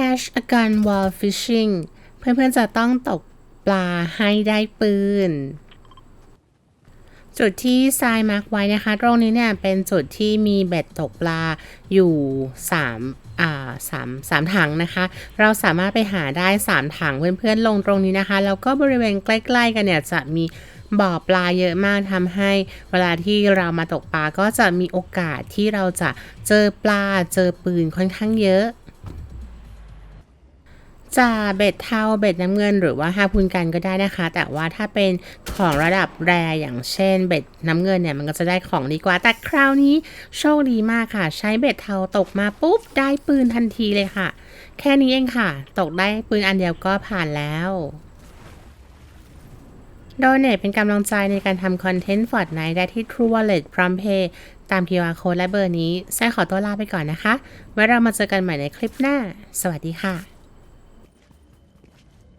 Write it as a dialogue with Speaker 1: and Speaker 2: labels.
Speaker 1: catch a gun while fishing เพื่อนๆจะต้องตกปลาให้ได้ปืน จุดที่ทรายมาร์กไว้นะคะ ตรงนี้เนี่ยเป็นจุดที่มีเบ็ดตกปลาอยู่3อ่าสามสามถังนะคะ เราสามารถไปหาได้ 3 ถังเพื่อนๆลงตรงนี้นะคะ แล้วก็บริเวณใกล้ๆกันเนี่ยจะมีบ่อปลาเยอะมากทำให้เวลาที่เรามาตกปลาก็จะมีโอกาสที่เราจะเจอปลาเจอปืนค่อนข้างเยอะ จะเบ็ดเทาเบ็ดน้ำเงินหรือว่าฮาพูนกันก็ได้นะคะ แต่ว่าถ้าเป็นของระดับแรอย่างเช่น เบ็ดน้ำเงินเนี่ยมันก็จะได้ของดีกว่า แต่คราวนี้โชคดีมากค่ะ ใช้เบ็ดเทาตกมาปุ๊บได้ปืนทันทีเลยค่ะ แค่นี้เองค่ะ ตกได้ปืนอันเดียวก็ผ่านแล้วโดเนทเป็นกำลังใจในการทำคอนเทนต์ฟอร์ดไนได้ที่ True Wallet Prom Pay ตาม QR Code และเบอร์นี้ไส้ขอตัวลาไปก่อนนะคะ ไว้เรามาเจอกันใหม่ในคลิปหน้า สวัสดีค่ะ